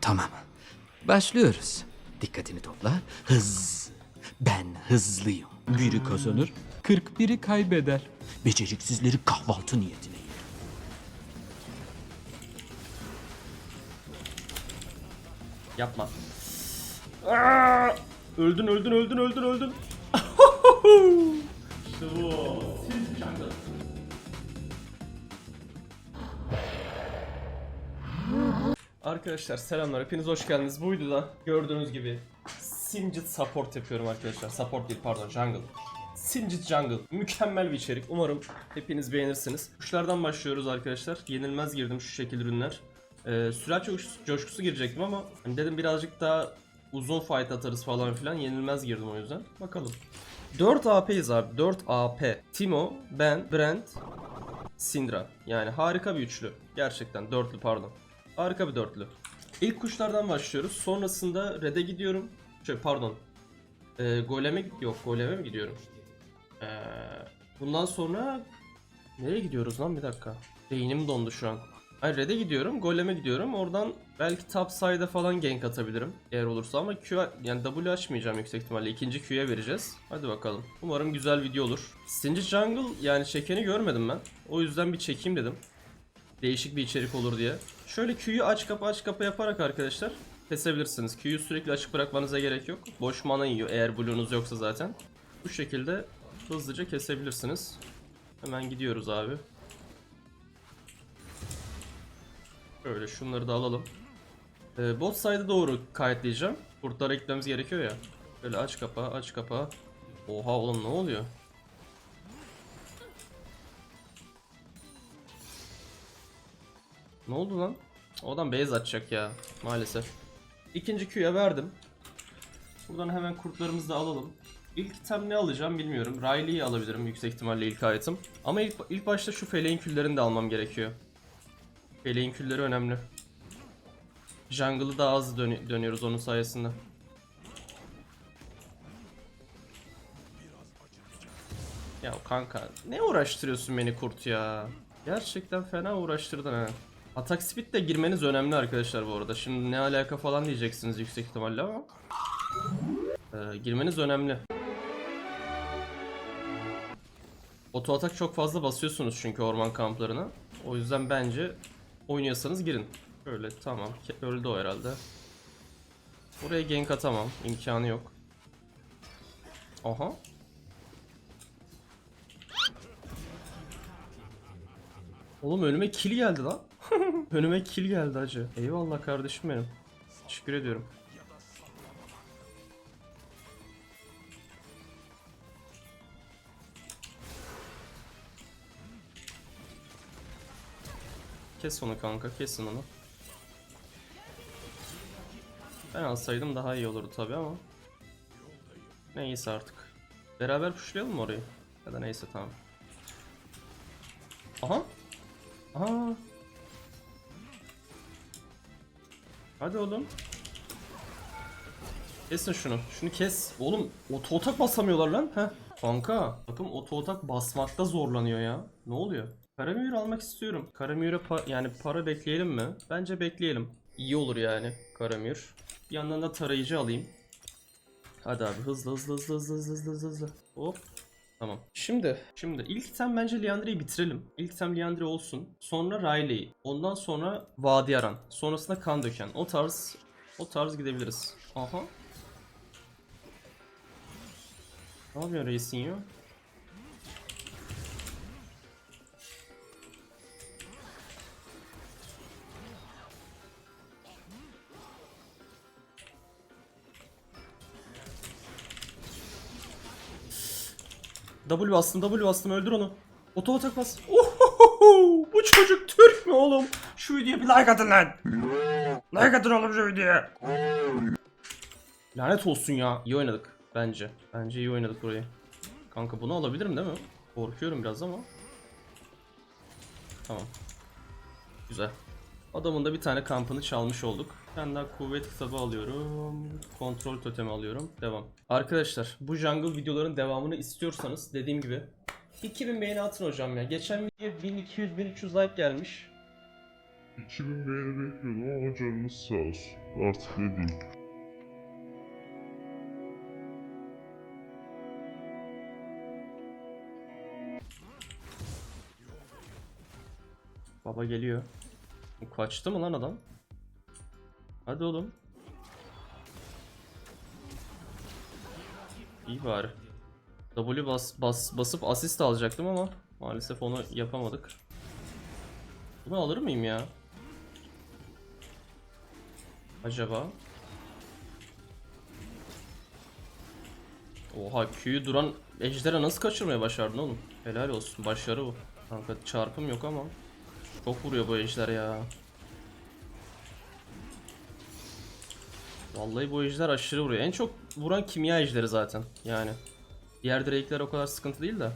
Tamam. Başlıyoruz. Dikkatini topla. Hız. Ben hızlıyım. Biri kazanır, 41'i kaybeder. Beceriksizleri kahvaltı niyetine yer. Yapma. Aa! Öldün öldün öldün öldün öldün. işte bu. Arkadaşlar selamlar hepiniz hoş geldiniz. Bu videoda gördüğünüz gibi Singed support yapıyorum arkadaşlar. Support değil pardon jungle. Singed jungle. Mükemmel bir içerik. Umarım hepiniz beğenirsiniz. Kuşlardan başlıyoruz arkadaşlar. Yenilmez girdim şu şekil ürünler. Ee, sürat coşkusu, coşkusu girecektim ama hani dedim birazcık daha uzun fight atarız falan filan. Yenilmez girdim o yüzden. Bakalım. 4 AP'yiz abi. 4 AP. Timo, ben, Brent, Syndra. Yani harika bir üçlü. Gerçekten dörtlü pardon. Harika bir dörtlü. İlk kuşlardan başlıyoruz. Sonrasında Red'e gidiyorum. Şöyle pardon. Ee, goleme yok goleme mi gidiyorum? Ee, bundan sonra nereye gidiyoruz lan bir dakika. Beynim dondu şu an. Hayır Red'e gidiyorum, goleme gidiyorum. Oradan belki top side'a falan gank atabilirim eğer olursa ama Q yani W açmayacağım yüksek ihtimalle. İkinci Q'ya vereceğiz. Hadi bakalım. Umarım güzel video olur. Stingy Jungle yani çekeni görmedim ben. O yüzden bir çekeyim dedim değişik bir içerik olur diye. Şöyle Q'yu aç kapa aç kapa yaparak arkadaşlar kesebilirsiniz. Q'yu sürekli açık bırakmanıza gerek yok. Boş mana yiyor eğer blue'unuz yoksa zaten. Bu şekilde hızlıca kesebilirsiniz. Hemen gidiyoruz abi. Şöyle şunları da alalım. Ee, bot side'a doğru kayıtlayacağım. Kurtlara gitmemiz gerekiyor ya. Böyle aç kapa aç kapa. Oha oğlum ne oluyor? Ne oldu lan? O adam base atacak ya maalesef. İkinci Q'ya verdim. Buradan hemen kurtlarımızı da alalım. İlk item ne alacağım bilmiyorum. Riley'i alabilirim yüksek ihtimalle ilk item. Ama ilk, ilk başta şu feleğin küllerini de almam gerekiyor. Feleğin külleri önemli. Jungle'ı daha az dönü- dönüyoruz onun sayesinde. Ya kanka ne uğraştırıyorsun beni kurt ya? Gerçekten fena uğraştırdın ha. Atak speed de girmeniz önemli arkadaşlar bu arada. Şimdi ne alaka falan diyeceksiniz yüksek ihtimalle ama. Ee, girmeniz önemli. Oto atak çok fazla basıyorsunuz çünkü orman kamplarına. O yüzden bence oynuyorsanız girin. Öyle tamam. Öldü o herhalde. Buraya gank atamam. imkanı yok. Aha. Oğlum önüme kill geldi lan. önüme kill geldi acı. Eyvallah kardeşim benim. Teşekkür ediyorum. Kes onu kanka, kesin onu. Ben alsaydım daha iyi olurdu tabi ama. Neyse artık. Beraber pushlayalım mı orayı? Ya da neyse tamam. Aha. Aha. Hadi oğlum. Kesin şunu. Şunu kes. Oğlum oto otak basamıyorlar lan. Heh. Kanka. Takım oto otak basmakta zorlanıyor ya. Ne oluyor? Karamühür almak istiyorum. Karamühür'e pa- yani para bekleyelim mi? Bence bekleyelim. İyi olur yani Karamühür. Bir yandan da tarayıcı alayım. Hadi abi hızlı hızlı hızlı hızlı hızlı hızlı hızlı. Hop. Tamam. Şimdi, şimdi ilk item bence Liandry'i bitirelim. İlk item Liandry olsun. Sonra Riley. Ondan sonra Vadi Aran. Sonrasında kan döken. O tarz o tarz gidebiliriz. Aha. Ne yapıyor reisin W bastım, W bastım öldür onu. Oto atak bas. Ohohoho! Bu çocuk Türk mü oğlum? Şu videoya bir like atın lan. Like atın oğlum şu videoya. Lanet olsun ya. İyi oynadık bence. Bence iyi oynadık burayı. Kanka bunu alabilirim değil mi? Korkuyorum biraz ama. Tamam. Güzel. Adamın da bir tane kampını çalmış olduk. Ben daha kuvvet kitabı alıyorum. Kontrol totemi alıyorum. Devam. Arkadaşlar bu jungle videoların devamını istiyorsanız dediğim gibi 2000 beğeni atın hocam ya. Geçen video 1200-1300 like gelmiş. 2000 beğeni bekliyordum ama Ama canınız sağ olsun. Artık ne diyeyim. Baba geliyor. Kaçtı mı lan adam? Hadi oğlum. İyi bari. W bas, bas, basıp asist alacaktım ama maalesef onu yapamadık. Bunu alır mıyım ya? Acaba? Oha Q'yu duran ejdere nasıl kaçırmaya başardın oğlum? Helal olsun başarı bu. Kanka çarpım yok ama çok vuruyor bu ejder ya. Vallahi bu ejder aşırı vuruyor. En çok vuran kimya ejderi zaten. Yani. Diğer direkler o kadar sıkıntı değil de.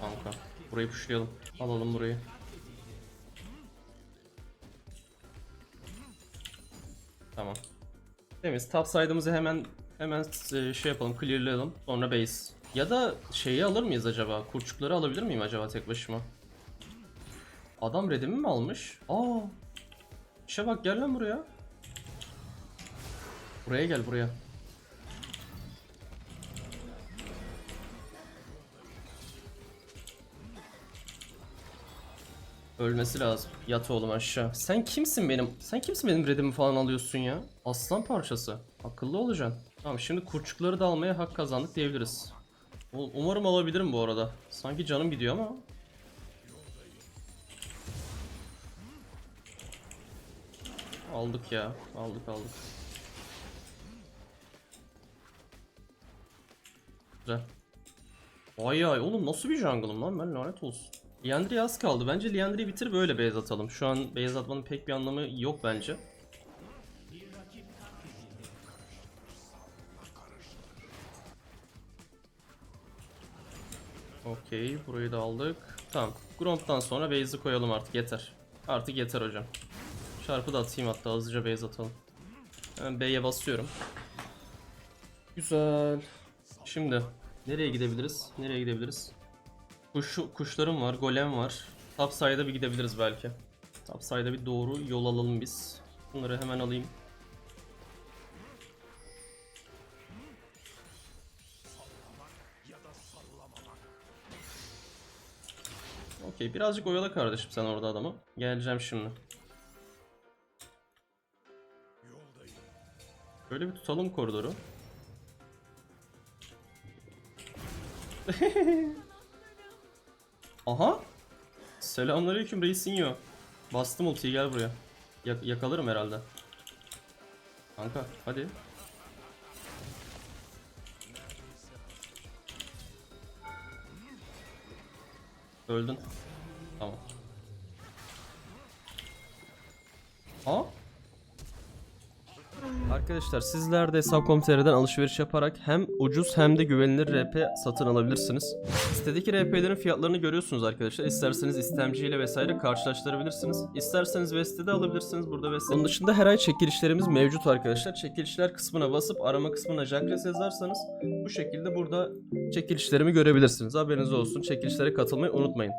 Kanka. Burayı pushlayalım. Alalım burayı. Tamam. Temiz. Top side'ımızı hemen hemen e, şey yapalım, clearlayalım. Sonra base. Ya da şeyi alır mıyız acaba? Kurçukları alabilir miyim acaba tek başıma? Adam redimi mi almış? Aa. İşe bak gel lan buraya. Buraya gel buraya. Ölmesi lazım. Yat oğlum aşağı. Sen kimsin benim? Sen kimsin benim redimi falan alıyorsun ya? Aslan parçası. Akıllı olacaksın. Tamam şimdi kurçukları da almaya hak kazandık diyebiliriz. Umarım alabilirim bu arada. Sanki canım gidiyor ama. Aldık ya. Aldık aldık. Güzel. Vay ay oğlum nasıl bir jungle'ım lan ben lanet olsun. Liandry'e az kaldı. Bence Liandry'i bitir böyle base atalım. Şu an base atmanın pek bir anlamı yok bence. Okey burayı da aldık. Tamam. Gromp'tan sonra base'i koyalım artık yeter. Artık yeter hocam. Çarpı da atayım hatta hızlıca base atalım. Hemen B'ye basıyorum. Güzel. Şimdi nereye gidebiliriz? Nereye gidebiliriz? Kuş, kuşlarım var, golem var. Topside'a bir gidebiliriz belki. Topside'a bir doğru yol alalım biz. Bunları hemen alayım. Okey birazcık oyala kardeşim sen orada adamı. Geleceğim şimdi. Böyle bir tutalım koridoru. Aha. Selamünaleyküm Reisinho. Bastım ultiyi gel buraya. Yak- yakalarım herhalde. Kanka hadi. Öldün. Tamam. Ha? Arkadaşlar sizler de Hesap.com.tr'den alışveriş yaparak hem ucuz hem de güvenilir RP satın alabilirsiniz. Sitedeki RP'lerin fiyatlarını görüyorsunuz arkadaşlar. İsterseniz istemciyle vesaire karşılaştırabilirsiniz. İsterseniz Veste'de alabilirsiniz burada Veste. Onun dışında her ay çekilişlerimiz mevcut arkadaşlar. Çekilişler kısmına basıp arama kısmına Jackres yazarsanız bu şekilde burada çekilişlerimi görebilirsiniz. Haberiniz olsun. Çekilişlere katılmayı unutmayın.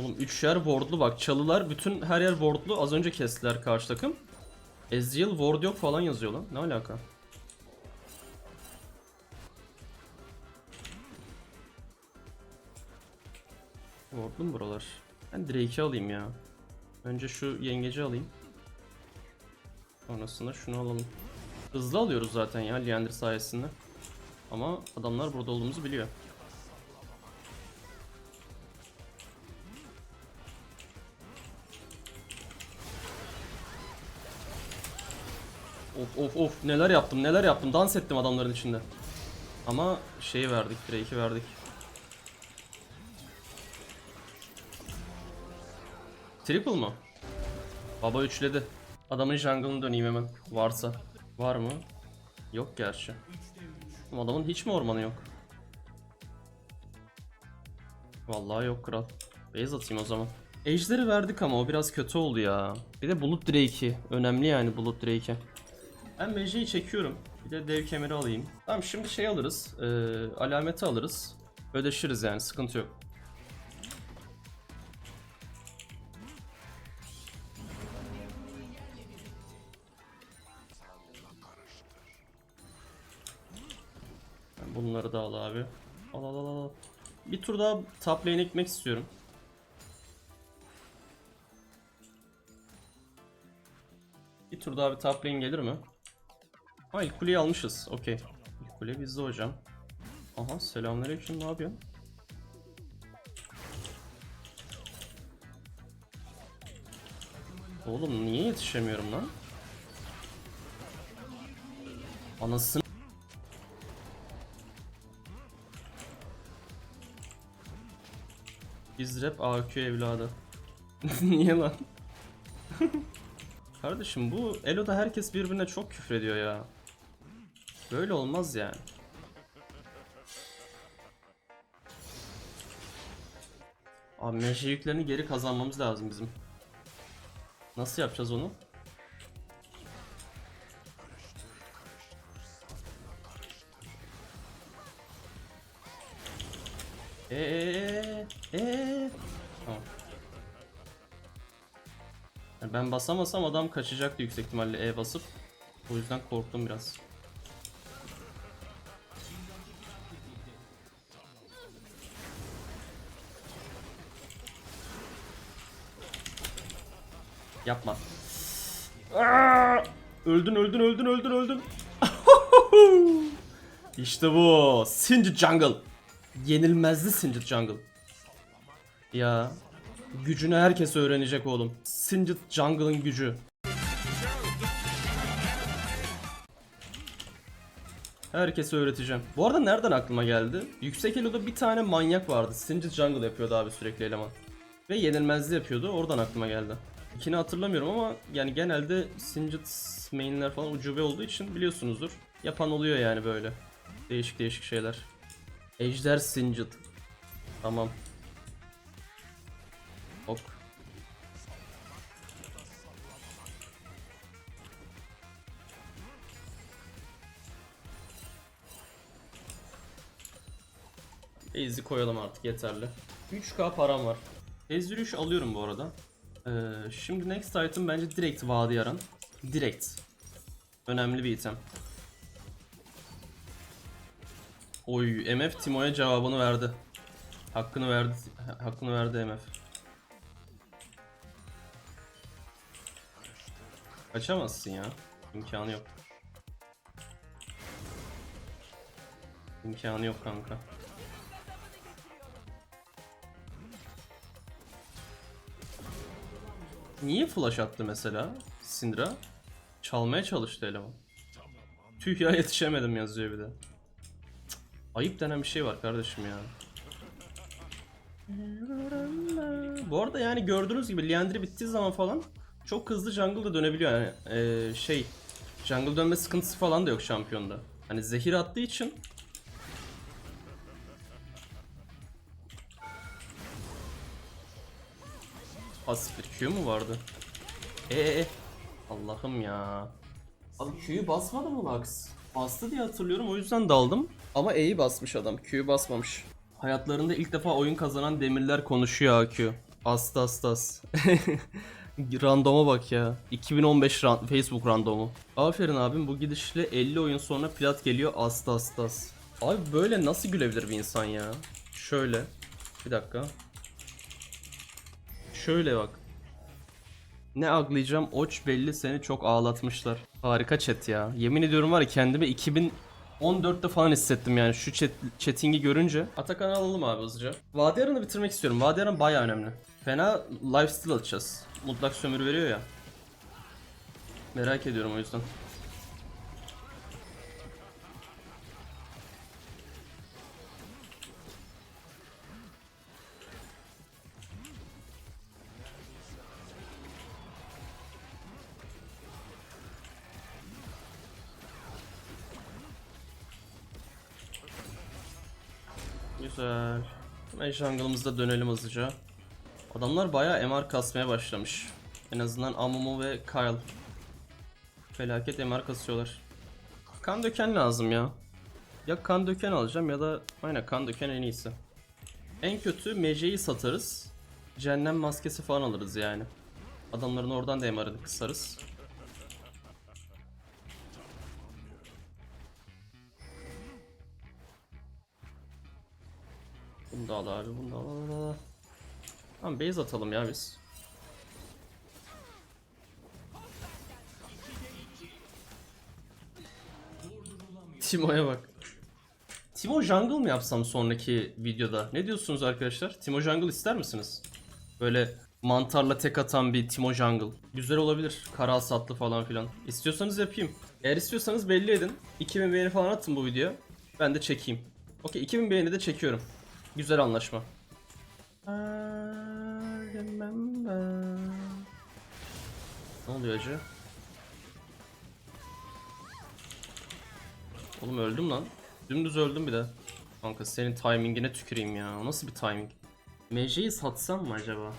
Oğlum 3 yer wardlu bak çalılar bütün her yer wardlu az önce kestiler karşı takım. Ezreal ward yok falan yazıyor lan. Ne alaka? Wardlu mu buralar? Ben Drake'i alayım ya. Önce şu yengeci alayım. Sonrasında şunu alalım. Hızlı alıyoruz zaten ya Leander sayesinde. Ama adamlar burada olduğumuzu biliyor. Of of of neler yaptım neler yaptım dans ettim adamların içinde. Ama şeyi verdik Drake'i verdik. Triple mı? Baba üçledi. Adamın jungle'ını döneyim hemen. Varsa. Var mı? Yok gerçi. Adamın hiç mi ormanı yok? Vallahi yok kral. Base atayım o zaman. Ejder'i verdik ama o biraz kötü oldu ya. Bir de Bulut Drake'i. Önemli yani Bulut Drake'i. Ben meciyi çekiyorum. Bir de dev kemeri alayım. Tamam şimdi şey alırız. E, alameti alırız. Ödeşiriz yani sıkıntı yok. Bunları da al abi. Al al al al. Bir tur daha top lane ekmek istiyorum. Bir tur daha bir top lane gelir mi? Ha ilk kuleyi almışız. Okey. İlk kule bizde hocam. Aha selamünaleyküm ne yapıyorsun? Oğlum niye yetişemiyorum lan? Anasını Biz AQ evladı. Niye lan? Kardeşim bu Elo'da herkes birbirine çok küfür ediyor ya. Böyle olmaz yani. Abi meşe yüklerini geri kazanmamız lazım bizim. Nasıl yapacağız onu? Eee eee Tamam. Yani ben basamasam adam kaçacaktı yüksek ihtimalle E basıp. O yüzden korktum biraz. Yapma. Öldün öldün öldün öldün öldün. işte bu. Singed Jungle. Yenilmezli Singed Jungle. Ya. Gücünü herkes öğrenecek oğlum. Singed Jungle'ın gücü. Herkese öğreteceğim. Bu arada nereden aklıma geldi? Yüksek Elo'da bir tane manyak vardı. Singed Jungle yapıyordu abi sürekli eleman. Ve yenilmezli yapıyordu. Oradan aklıma geldi. İkini hatırlamıyorum ama yani genelde Singed mainler falan ucube olduğu için biliyorsunuzdur. Yapan oluyor yani böyle. Değişik değişik şeyler. Ejder Singed. Tamam. Ok. Base'i koyalım artık yeterli. 3k param var. Base yürüyüş alıyorum bu arada. Ee, şimdi next item bence direkt vadi yaran. Direkt. Önemli bir item. Oy MF Timo'ya cevabını verdi. Hakkını verdi. Hakkını verdi MF. Kaçamazsın ya. İmkanı yok. İmkanı yok kanka. Niye flash attı mesela Syndra? Çalmaya çalıştı eleman. Tüh ya yetişemedim yazıyor bir de. Cık, Ayıp denen bir şey var kardeşim ya. Bu arada yani gördüğünüz gibi Liandry bittiği zaman falan çok hızlı jungle'da dönebiliyor yani Ee, şey jungle dönme sıkıntısı falan da yok şampiyonda. Hani zehir attığı için Pasif bir Q mu vardı? Eee Allah'ım ya. Abi Q'yu basmadı mı Lux? Bastı diye hatırlıyorum o yüzden daldım. Ama E'yi basmış adam. Q'yu basmamış. Hayatlarında ilk defa oyun kazanan demirler konuşuyor AQ. Asta astas. Randoma bak ya. 2015 ran- Facebook randomu. Aferin abim bu gidişle 50 oyun sonra plat geliyor asta astas. Abi böyle nasıl gülebilir bir insan ya? Şöyle. Bir dakika. Şöyle bak. Ne aglayacağım oç belli seni çok ağlatmışlar. Harika chat ya. Yemin ediyorum var ya kendimi 2014'te falan hissettim yani şu chat, chatting'i görünce. Atakan'ı alalım abi hızlıca. Vadiyaran'ı bitirmek istiyorum. Vadiyaran baya önemli. Fena lifesteal atacağız. Mutlak sömürü veriyor ya. Merak ediyorum o yüzden. Hemen jungle'ımızda dönelim hızlıca. Adamlar bayağı MR kasmaya başlamış. En azından Amumu ve Kyle. Felaket MR kasıyorlar. Kan döken lazım ya. Ya kan döken alacağım ya da aynen kan döken en iyisi. En kötü Mece'yi satarız. Cehennem maskesi falan alırız yani. Adamların oradan da MR'ını kısarız. Tamam base atalım ya biz. Timo'ya bak. Timo Jungle mı yapsam sonraki videoda? Ne diyorsunuz arkadaşlar? Timo Jungle ister misiniz? Böyle mantarla tek atan bir Timo Jungle. Güzel olabilir. Kara hasatlı falan filan. İstiyorsanız yapayım. Eğer istiyorsanız belli edin. 2000 beğeni falan atın bu videoya. Ben de çekeyim. Okey 2000 beğeni de çekiyorum. Güzel anlaşma. I Ne oluyor acı? Oğlum öldüm lan. Dümdüz öldüm bir de. Kanka senin timingine tüküreyim ya. Nasıl bir timing? Mece'yi satsam mı acaba?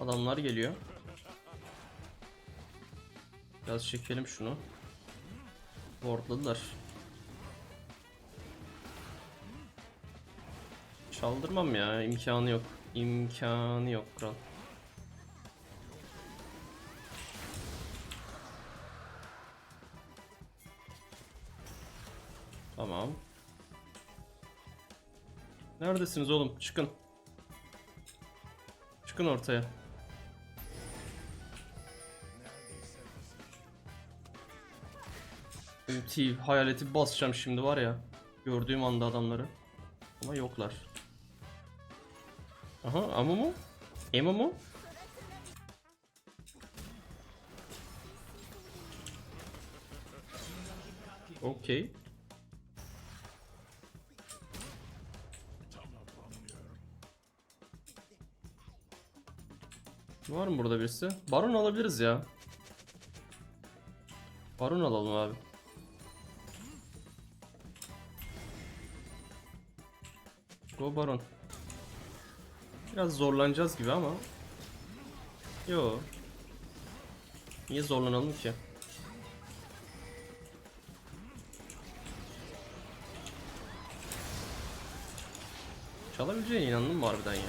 Adamlar geliyor. Biraz çekelim şunu. Wardladılar. Çaldırmam ya. imkanı yok. İmkanı yok kral. Tamam. Neredesiniz oğlum? Çıkın. Çıkın ortaya. Ulti, hayaleti basacağım şimdi var ya. Gördüğüm anda adamları. Ama yoklar. Aha, ama mu? Emo mu? Okey. Var mı burada birisi? Baron alabiliriz ya. Baron alalım abi. Go Baron. Biraz zorlanacağız gibi ama. Yo. Niye zorlanalım ki? Çalabileceğine inandın mı harbiden ya?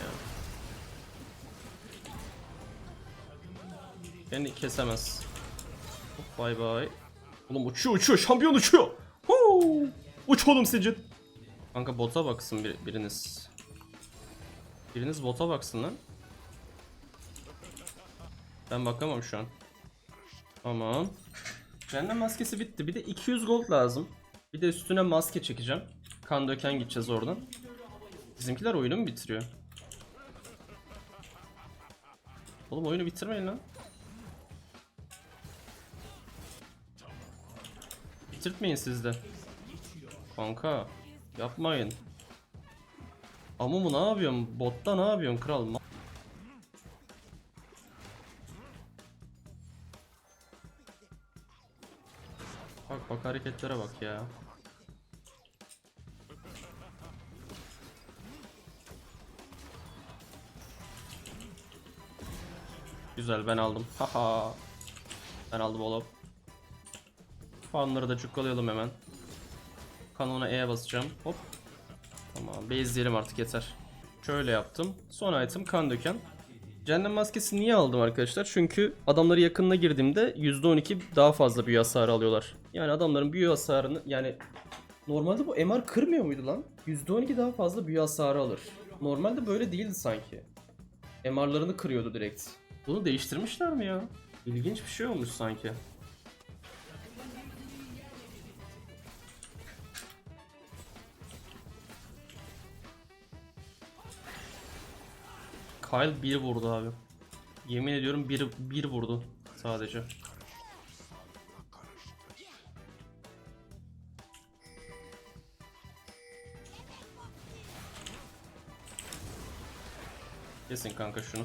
Beni kesemez. Hop, Bay bay. Oğlum uçuyor uçuyor şampiyon uçuyor. Huu! Uç oğlum Sicit. Kanka bota baksın bir, biriniz. Biriniz bota baksın lan. Ben bakamam şu an. Tamam. Benden maskesi bitti. Bir de 200 gold lazım. Bir de üstüne maske çekeceğim. Kan döken gideceğiz oradan. Bizimkiler oyunu mu bitiriyor? Oğlum oyunu bitirmeyin lan. Bitirtmeyin siz de. Kanka yapmayın. Amumu ne yapıyorsun? Botta ne yapıyorsun kral? Bak bak hareketlere bak ya. Güzel ben aldım. Haha. Ben aldım oğlum. Farmları da cukkalayalım hemen. Kanona E basacağım. Hop. Tamam base'leyelim artık yeter. Şöyle yaptım. Son item kan döken. Cehennem maskesi niye aldım arkadaşlar? Çünkü adamları yakınına girdiğimde %12 daha fazla büyü hasarı alıyorlar. Yani adamların büyü hasarını yani normalde bu MR kırmıyor muydu lan? %12 daha fazla büyü hasarı alır. Normalde böyle değildi sanki. MR'larını kırıyordu direkt. Bunu değiştirmişler mi ya? İlginç bir şey olmuş sanki. Kyle bir vurdu abi. Yemin ediyorum bir, bir vurdu sadece. Kesin kanka şunu.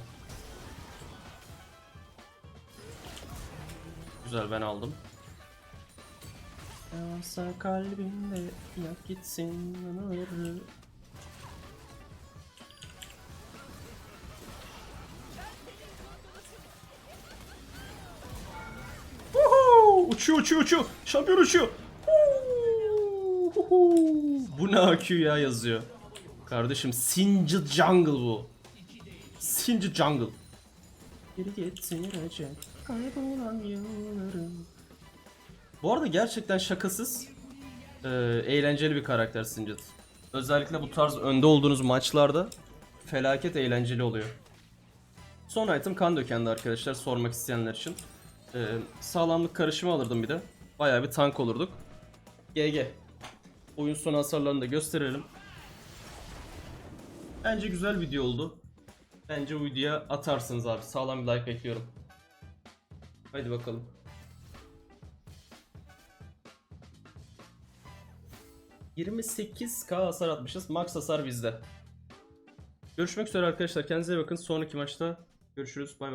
Güzel ben aldım. Yansa kalbimde yak gitsin yanarı. Uçuyor uçuyor uçuyor. Şampiyon uçuyor. Bu ne AQ ya yazıyor. Kardeşim Singed Jungle bu. Singed Jungle. Geri getirecek kaybolan yıllarım. Bu arada gerçekten şakasız. Ee, eğlenceli bir karakter Singed. Özellikle bu tarz önde olduğunuz maçlarda felaket eğlenceli oluyor. Son item kan dökendi arkadaşlar sormak isteyenler için. Ee, sağlamlık karışımı alırdım bir de. Bayağı bir tank olurduk. GG. Oyun sonu hasarlarını da gösterelim. Bence güzel video oldu. Bence bu videoya atarsınız abi. Sağlam bir like bekliyorum. Hadi bakalım. ...28k hasar atmışız. Max hasar bizde. Görüşmek üzere arkadaşlar. Kendinize bakın. Sonraki maçta görüşürüz. Bay bay.